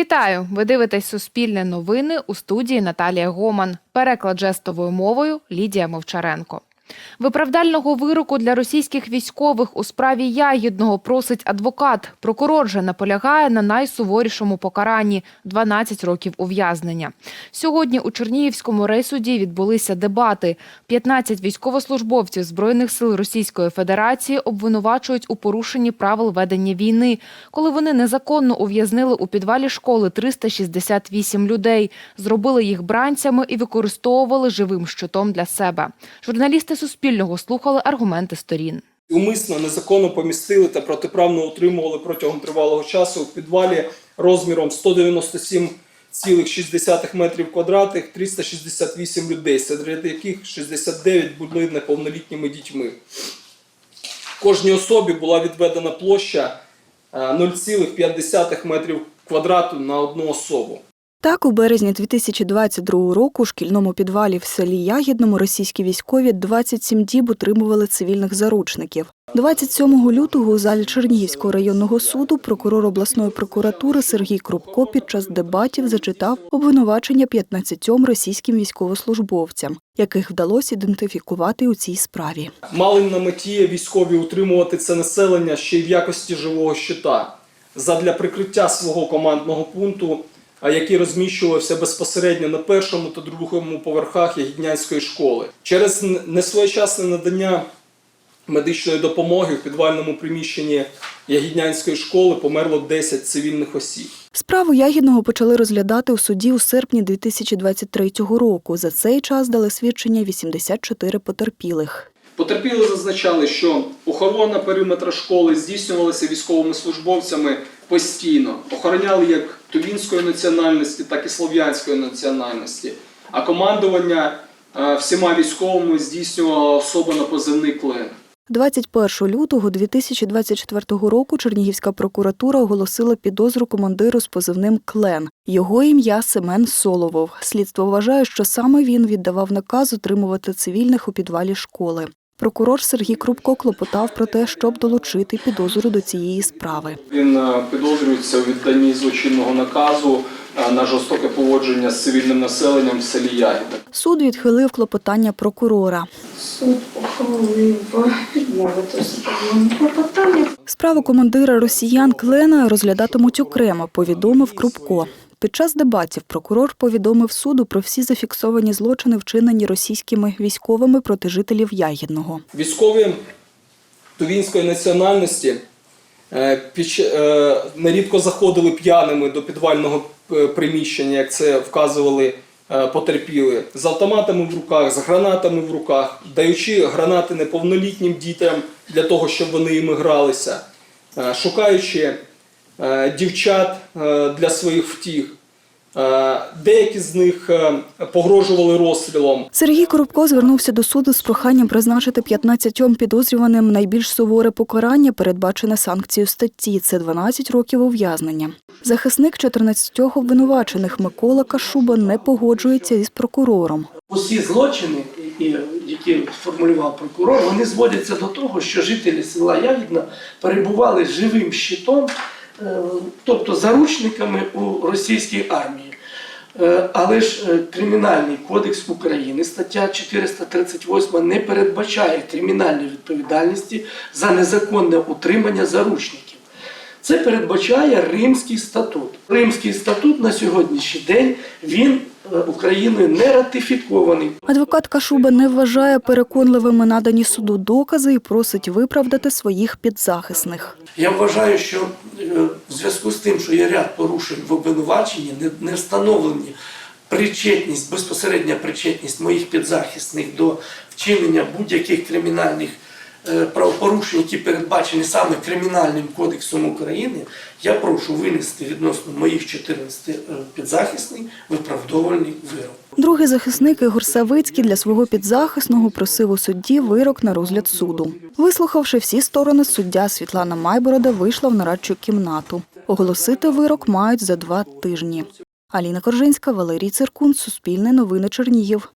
Вітаю! Ви дивитесь Суспільне новини у студії Наталія Гоман. Переклад жестовою мовою Лідія Мовчаренко. Виправдального вироку для російських військових у справі Ягідного просить адвокат. Прокурор же наполягає на найсуворішому покаранні 12 років ув'язнення. Сьогодні у Чернігівському райсуді відбулися дебати. 15 військовослужбовців збройних сил Російської Федерації обвинувачують у порушенні правил ведення війни, коли вони незаконно ув'язнили у підвалі школи 368 людей, зробили їх бранцями і використовували живим щитом для себе. Журналісти Суспільного слухали аргументи сторін. умисно незаконно помістили та протиправно утримували протягом тривалого часу в підвалі розміром 197,6 метрів квадратних 368 людей, серед яких 69 були неповнолітніми дітьми. Кожній особі була відведена площа е, 0,5 метрів квадрату на одну особу. Так, у березні 2022 року у шкільному підвалі в селі Ягідному російські військові 27 діб утримували цивільних заручників. 27 лютого у залі Чернігівського районного суду прокурор обласної прокуратури Сергій Крупко під час дебатів зачитав обвинувачення 15 російським військовослужбовцям, яких вдалося ідентифікувати у цій справі. Мали на меті військові утримувати це населення ще й в якості живого щита задля прикриття свого командного пункту, який розміщувався безпосередньо на першому та другому поверхах Ягіднянської школи. Через несвоєчасне надання медичної допомоги в підвальному приміщенні Ягіднянської школи померло 10 цивільних осіб. Справу Ягідного почали розглядати у суді у серпні 2023 року. За цей час дали свідчення 84 потерпілих. Потерпіли зазначали, що охорона периметра школи здійснювалася військовими службовцями постійно. Охороняли як тувінської національності, так і слов'янської національності. А командування е, всіма військовими здійснювала особа на позивний клен. 21 лютого 2024 року Чернігівська прокуратура оголосила підозру командиру з позивним Клен. Його ім'я Семен Соловов. Слідство вважає, що саме він віддавав наказ утримувати цивільних у підвалі школи. Прокурор Сергій Крупко клопотав про те, щоб долучити підозру до цієї справи. Він е, підозрюється у відданні злочинного наказу е, на жорстоке поводження з цивільним населенням в селі Ягідне. Суд відхилив клопотання прокурора. Суд ухвалив відмовити клопотання. Справу командира росіян Клена розглядатимуть окремо, повідомив Крупко. Під час дебатів прокурор повідомив суду про всі зафіксовані злочини, вчинені російськими військовими проти жителів Ягідного. Військові тувінської національності е, е, нерідко заходили п'яними до підвального е, приміщення, як це вказували потерпіли, з автоматами в руках, з гранатами в руках, даючи гранати неповнолітнім дітям для того, щоб вони іми гралися, шукаючи дівчат е, для своїх втіх. Е, Деякі з них е, погрожували розстрілом. Сергій Коробко звернувся до суду з проханням призначити 15 підозрюваним найбільш суворе покарання, передбачене санкцією статті. Це 12 років ув'язнення. Захисник 14 обвинувачених Микола Кашуба не погоджується із прокурором. Усі злочини, які сформулював прокурор, вони зводяться до того, що жителі села Ягідна перебували живим щитом, е, тобто заручниками у російській армії. Е, Але ж е, Кримінальний кодекс України, стаття 438 не передбачає кримінальної відповідальності за незаконне утримання заручників. Це передбачає Римський статут. Римський статут на сьогоднішній день він е, Україною не ратифікований. Адвокат Кашуба не вважає переконливими надані суду докази і просить виправдати своїх підзахисних. Я вважаю, що е, в зв'язку з тим, що є ряд порушень в обвинуваченні, не, встановлені причетність, безпосередня причетність моїх підзахисних до вчинення будь-яких кримінальних правопорушень, які передбачені саме Кримінальним кодексом України, я прошу винести відносно моїх 14 е, підзахисних виправдовувальний вирок. Другий захисник Ігор Савицький для свого підзахисного просив у судді вирок на розгляд суду. Вислухавши всі сторони, суддя Світлана Майборода вийшла в нарадчу кімнату. Оголосити вирок мають за два тижні. Аліна Коржинська, Валерій Циркун, Суспільне новини Чернігів.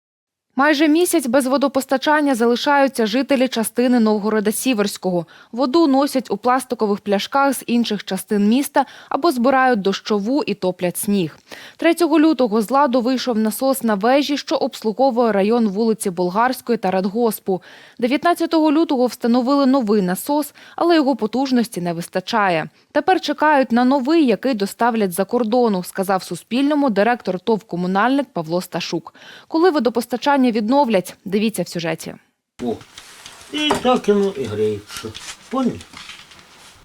Майже місяць без водопостачання залишаються жителі частини Новгорода Сіверського. Воду носять у пластикових пляшках з інших частин міста або збирають дощову і топлять сніг. 3 лютого з ладу вийшов насос на вежі, що обслуговує район вулиці Болгарської та Радгоспу. 19 лютого встановили новий насос, але його потужності не вистачає. Тепер чекають на новий, який доставлять за кордону, сказав Суспільному директор ТОВ «Комунальник» Павло Сташук. Коли водопостачання відновлять, дивіться в сюжеті. О. І так воно і греється. Понял?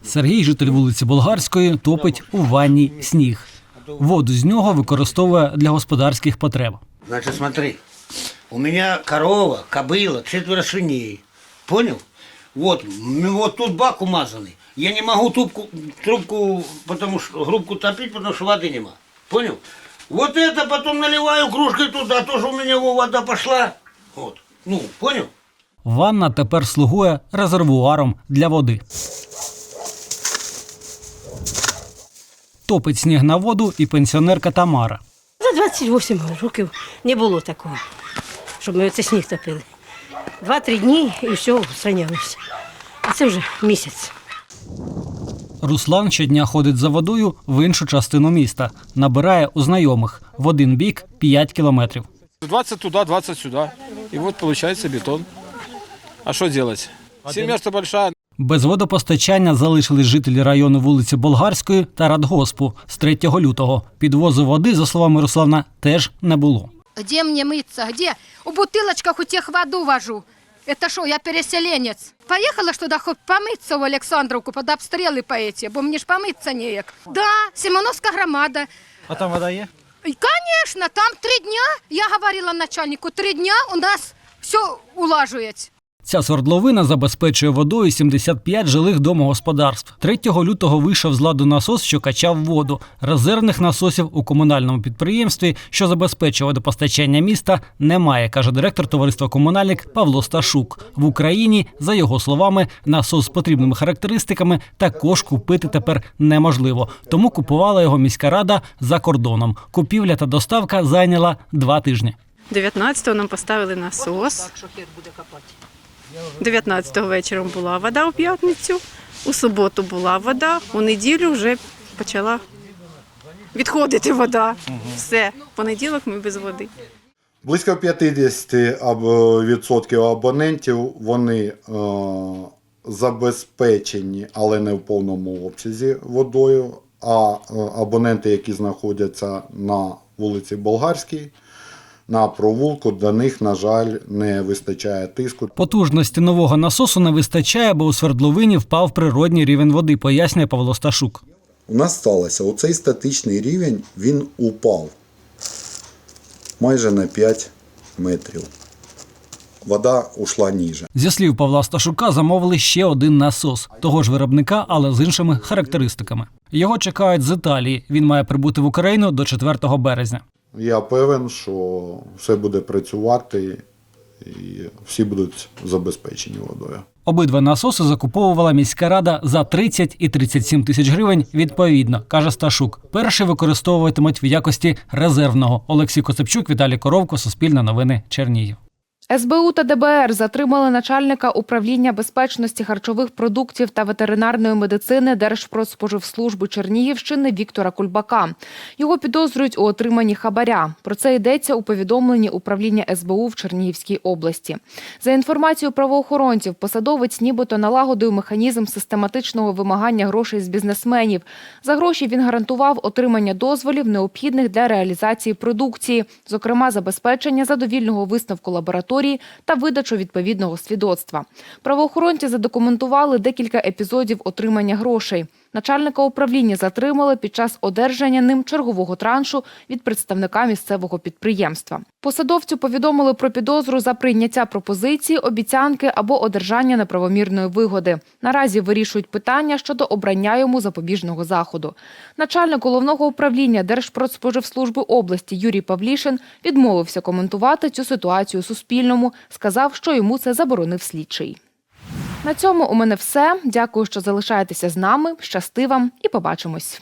Сергій, житель вулиці Болгарської, топить у ванні сніг. Воду з нього використовує для господарських потреб. Значит, смотри. У меня корова, кобыла, четверо свиней. Понял? Вот, м, вот тут бак умазанный. Я не могу трубку, трубку, потому что грубку топить, потому что воды нема. Понял? Вот это потом наливаю кружкой туда, тоже у меня во, вода пошла. Вот. Ну, понял? Ванна тепер слугує резервуаром для води. Топить сніг на воду і пенсіонерка Тамара. За 28 років не було такого, щоб ми оце сніг топили. Два-три дні і все устранялося. А це вже місяць. Руслан щодня ходить за водою в іншу частину міста. Набирає у знайомих в один бік 5 кілометрів. 20 туда, 20 сюда. И вот получается бетон. А что делать? Семья-то большая. Без водопостачання залишились жителі району вулиці Болгарської та Радгоспу з 3 лютого. Підвозу води, за словами Руслана, теж не було. Где мне мыться? Где? У бутылочках у тех воду вожу. Это что, я переселенец? Поехала ж туда хоть помыться в Александровку под обстрелы по эти, бо мне ж помыться неяк. Да, Симоновская громада. А там вода є? И, конечно, там три дня, я говорила начальнику, три дня у нас все улажується. Ця свердловина забезпечує водою 75 жилих домогосподарств. 3 лютого вийшов з ладу насос, що качав воду. Резервних насосів у комунальному підприємстві, що забезпечує водопостачання міста, немає, каже директор товариства комунальник Павло Сташук. В Україні, за його словами, насос з потрібними характеристиками також купити тепер неможливо. Тому купувала його міська рада за кордоном. Купівля та доставка зайняла два тижні. 19-го нам поставили насос. 19-го вечором була вода у п'ятницю, у суботу була вода, у неділю вже почала відходити вода. Все, в понеділок ми без води. Близько 50% або- відсотків абонентів вони е, забезпечені, але не в повному обсязі водою. А е, абоненти, які знаходяться на вулиці Болгарській, на провулку, до них, на жаль, не вистачає тиску. Потужності нового насосу не вистачає, бо у свердловині впав природній рівень води, пояснює Павло Сташук. У нас сталося оцей статичний рівень, він упав майже на 5 метрів. Вода ушла ніже. Зі слів Павла Сташука, замовили ще один насос того ж виробника, але з іншими характеристиками. Його чекають з Італії. Він має прибути в Україну до 4 березня. Я певен, що все буде працювати і всі будуть забезпечені водою. Обидва насоси закуповувала міська рада за 30 і 37 тисяч гривень відповідно, каже Сташук. Перший використовуватимуть в якості резервного. Олексій Коцепчук, Віталій Коровко, Суспільне новини, Чернігів. СБУ та ДБР затримали начальника управління безпечності харчових продуктів та ветеринарної медицини Держпродспоживслужби Чернігівщини Віктора Кульбака. Його підозрюють у отриманні хабаря. Про це йдеться у повідомленні управління СБУ в Чернігівській області. За інформацією правоохоронців, посадовець нібито налагодив механізм систематичного вимагання грошей з бізнесменів. За гроші він гарантував отримання дозволів, необхідних для реалізації продукції, зокрема забезпечення задовільного висновку лабораторії та видачу відповідного свідоцтва. Правоохоронці задокументували декілька епізодів отримання грошей. Начальника управління затримали під час одержання ним чергового траншу від представника місцевого підприємства. Посадовцю повідомили про підозру за прийняття пропозиції, обіцянки або одержання неправомірної вигоди. Наразі вирішують питання щодо обрання йому запобіжного заходу. Начальник головного управління Держпродспоживслужби області Юрій Павлішин відмовився коментувати цю ситуацію Суспільному. Сказав, що йому це заборонив слідчий. На цьому у мене все. Дякую, що залишаєтеся з нами. Щасти вам і побачимось.